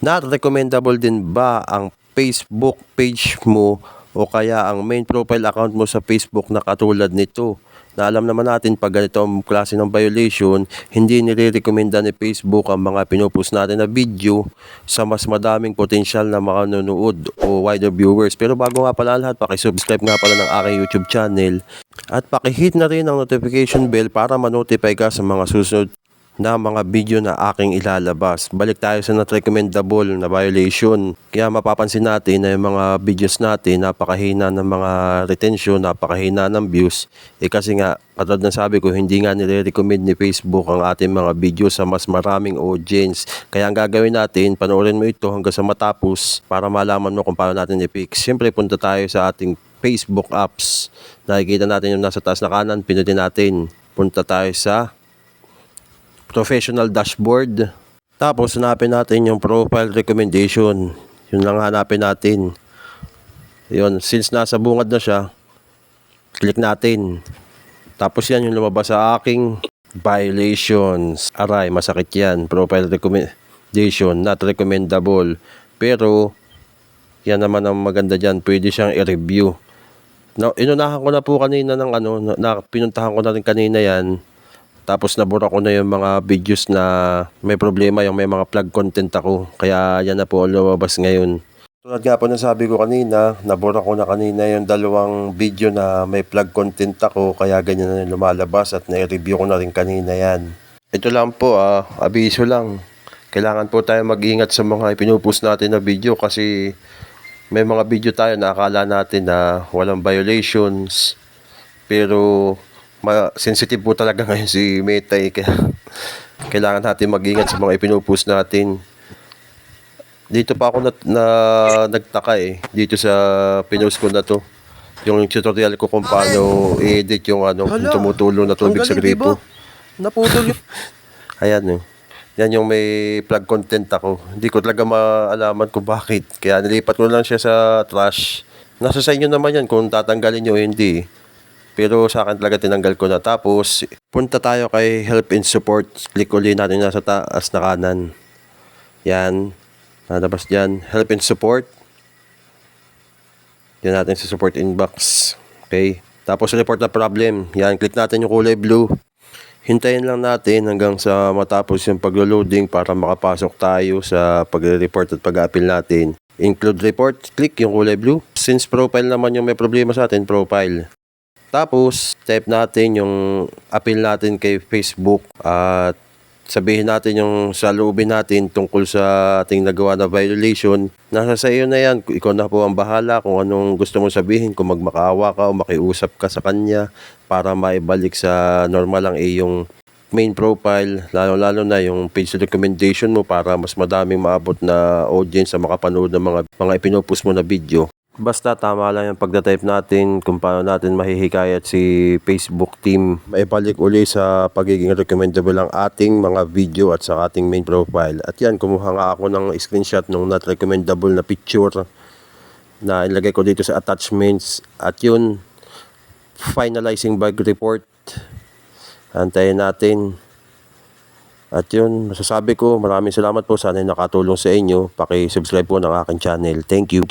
Not recommendable din ba ang Facebook page mo o kaya ang main profile account mo sa Facebook na katulad nito? Na alam naman natin pag ganito ang klase ng violation, hindi nire-recommenda ni Facebook ang mga pinupost natin na video sa mas madaming potensyal na mga nanonood o wider viewers. Pero bago nga pala lahat, pakisubscribe nga pala ng aking YouTube channel at pakihit na rin ang notification bell para ma-notify ka sa mga susunod na mga video na aking ilalabas. Balik tayo sa not recommendable na violation. Kaya mapapansin natin na yung mga videos natin napakahina ng mga retention, napakahina ng views. Eh kasi nga, katulad ng sabi ko, hindi nga nire-recommend ni Facebook ang ating mga video sa mas maraming audience. Kaya ang gagawin natin, panoorin mo ito hanggang sa matapos para malaman mo kung paano natin i-fix. Siyempre, punta tayo sa ating Facebook apps. Nakikita natin yung nasa taas na kanan, pinutin natin. Punta tayo sa professional dashboard. Tapos hanapin natin yung profile recommendation. Yun lang hanapin natin. Yun, since nasa bungad na siya, click natin. Tapos yan yung lumabas sa aking violations. Aray, masakit yan. Profile recommendation, not recommendable. Pero, yan naman ang maganda dyan. Pwede siyang i-review. Na, inunahan ko na po kanina ng ano, na, na- pinuntahan ko na rin kanina yan. Tapos nabura ko na yung mga videos na may problema, yung may mga plug content ako. Kaya yan na po ang lumabas ngayon. Tulad nga po na sabi ko kanina, nabura ko na kanina yung dalawang video na may plug content ako. Kaya ganyan na lumalabas at na-review ko na rin kanina yan. Ito lang po ah, abiso lang. Kailangan po tayo mag-ingat sa mga ipinupost natin na video kasi may mga video tayo na akala natin na walang violations. Pero sensitive po talaga ngayon si Meta eh, kaya kailangan natin mag-ingat sa mga ipinupost natin. Dito pa ako na, na nagtaka eh, dito sa pinost ko na to. Yung tutorial ko kung paano i-edit yung ano, yung Hala, tumutulo na tubig sa gripo. Naputol yung... Ayan eh. Yan yung may plug content ako. Hindi ko talaga maalaman kung bakit. Kaya nilipat ko lang siya sa trash. Nasa sa inyo naman yan kung tatanggalin nyo hindi. Pero sa akin talaga tinanggal ko na. Tapos, punta tayo kay Help and Support. Click ulit natin nasa taas na kanan. Yan. Nalabas dyan. Help and Support. Yan natin sa support inbox. Okay. Tapos report na problem. Yan. Click natin yung kulay blue. Hintayin lang natin hanggang sa matapos yung paglo-loading para makapasok tayo sa pagre-report at pag-appeal natin. Include report, click yung kulay blue. Since profile naman yung may problema sa atin, profile. Tapos, type natin yung appeal natin kay Facebook at sabihin natin yung saloobin natin tungkol sa ating nagawa na violation. Nasa sa iyo na yan. Ikaw na po ang bahala kung anong gusto mong sabihin. Kung magmakaawa ka o makiusap ka sa kanya para maibalik sa normal ang iyong main profile, lalo-lalo na yung page recommendation mo para mas madaming maabot na audience na makapanood ng mga, mga ipinopust mo na video. Basta tama lang yung pagdatype natin kung paano natin mahihikayat si Facebook team. Maibalik uli sa pagiging recommendable ang ating mga video at sa ating main profile. At yan, kumuha nga ako ng screenshot ng not recommendable na picture na ilagay ko dito sa attachments. At yun, finalizing bug report. Antayin natin. At yun, masasabi ko, maraming salamat po. Sana nakatulong sa inyo. Paki-subscribe po ng aking channel. Thank you.